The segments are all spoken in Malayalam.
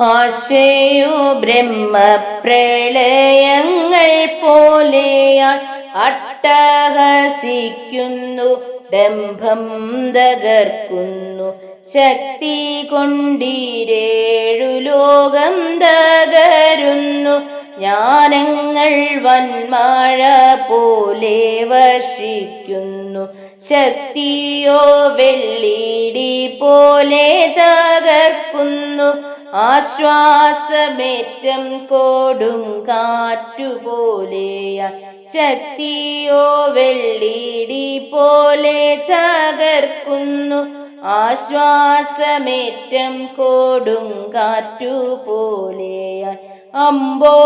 ആശയോ ബ്രഹ്മപ്രളയങ്ങൾ പോലെയാൽ അട്ടഹസിക്കുന്നു ഡംഭം തകർക്കുന്നു. ശക്തി കൊണ്ടിരേഴു ലോകം തകരുന്നു. ജ്ഞാനങ്ങൾ വന്മാഴ പോലെ വർഷിക്കുന്നു. ശക്തിയോ വെള്ളിടി പോലെ തകർക്കുന്നു ആശ്വാസമേറ്റം കോടും കാറ്റുപോലെ ശക്തിയോ വെള്ളിടി പോലെ തകർക്കുന്നു. ആശ്വാസമേറ്റം കോടും കാറ്റുപോലെ അമ്പോ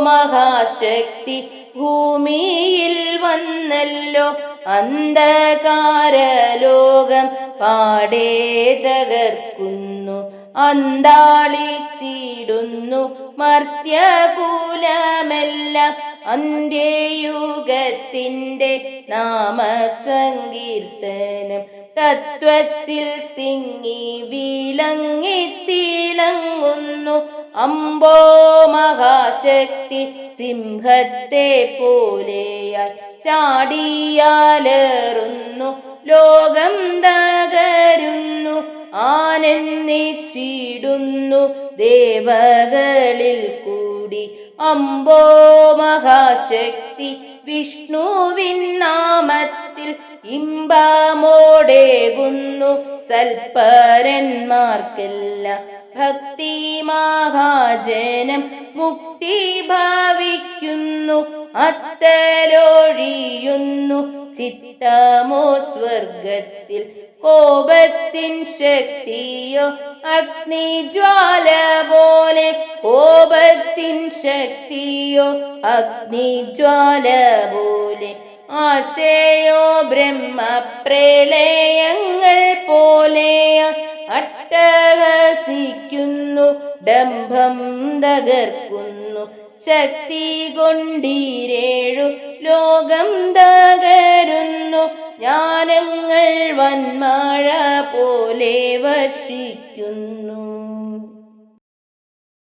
മഹാശക്തി ഭൂമിയിൽ വന്നല്ലോ. അന്ധകാര ലോകം പാടേ തകർക്കുന്നു. അന്താളിച്ചിടുന്നു മർത്യകൂലമല്ല അന്ത്യയുഗത്തിന്റെ നാമസങ്കീർത്തനം. തത്വത്തിൽ തിങ്ങി വിളങ്ങിത്തിളങ്ങുന്നു അമ്പോ മഹാശക്തി സിംഹത്തെ പോലെയായി ചാടിയാലേറുന്നു ലോകം തകരുന്നു ആനന്ദിച്ചിടുന്നു ദേവകളിൽ കൂടി. അമ്പോ മഹാശക്തി വിഷ്ണുവിൻ നാമത്തിൽ ഇമ്പമോടേകുന്നു സൽപരന്മാർക്കെല്ലാം. ഭക്തി മഹാജനം മുക്തി ഭാവിക്കുന്നു അത്തരൊഴിയുന്നു ചിത്തമോ സ്വർഗത്തിൽ. കോപത്തിൻ ശക്തിയോ അഗ്നിജ്വാല പോലെ കോപത്തിൻ ശക്തിയോ അഗ്നിജ്വാല പോലെ ആശയോ ബ്രഹ്മ പ്രളയങ്ങൾ പോലെ അട്ടഹസിക്കുന്നു ഡംഭം തകർക്കുന്നു ശക്തി കൊണ്ടിരേഴു ലോകം തകരുന്നു ജ്ഞാനങ്ങൾ വന്മഴ പോലെ വർഷിക്കുന്നു.